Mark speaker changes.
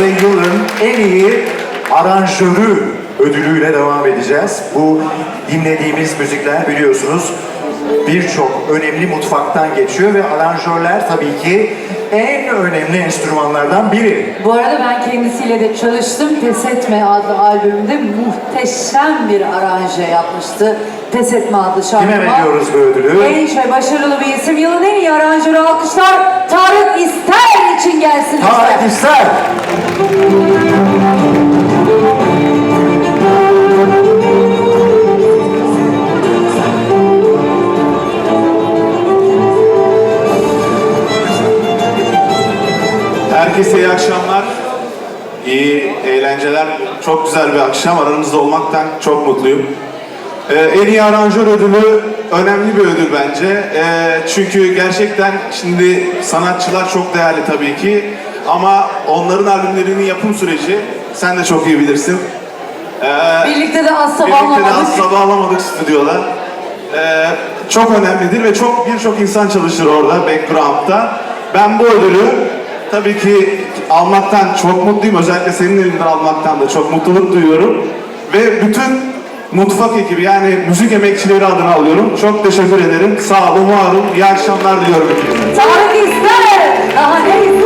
Speaker 1: ve yılın en iyi aranjörü ödülüyle devam edeceğiz. Bu dinlediğimiz müzikler biliyorsunuz birçok önemli mutfaktan geçiyor ve aranjörler tabii ki en önemli enstrümanlardan biri.
Speaker 2: Bu arada ben kendisiyle de çalıştım. Pes Etme adlı albümde muhteşem bir aranje yapmıştı. Pes Etme adlı şarkıma.
Speaker 1: Kime veriyoruz bu ödülü?
Speaker 2: Genç ve başarılı bir isim. Yılın en iyi aranjörü alkışlar Tarık İster için gelsin.
Speaker 1: Tarık İster.
Speaker 3: Herkese iyi akşamlar. İyi eğlenceler. Çok güzel bir akşam. Aranızda olmaktan çok mutluyum. Ee, en iyi aranjör ödülü önemli bir ödül bence. Ee, çünkü gerçekten şimdi sanatçılar çok değerli tabii ki. Ama onların albümlerinin yapım süreci sen de çok iyi bilirsin. Ee,
Speaker 2: Birlikte de asla
Speaker 3: Birlikte de
Speaker 2: bağlamadık.
Speaker 3: asla bağlamadık stüdyoda. Ee, çok önemlidir ve çok birçok insan çalışır orada background'da. Ben bu ödülü tabii ki almaktan çok mutluyum. Özellikle senin elinden almaktan da çok mutluluk duyuyorum. Ve bütün mutfak ekibi yani müzik emekçileri adına alıyorum. Çok teşekkür ederim. Sağ olun, var olun. İyi akşamlar diliyorum.
Speaker 2: Tarık İster. Daha ne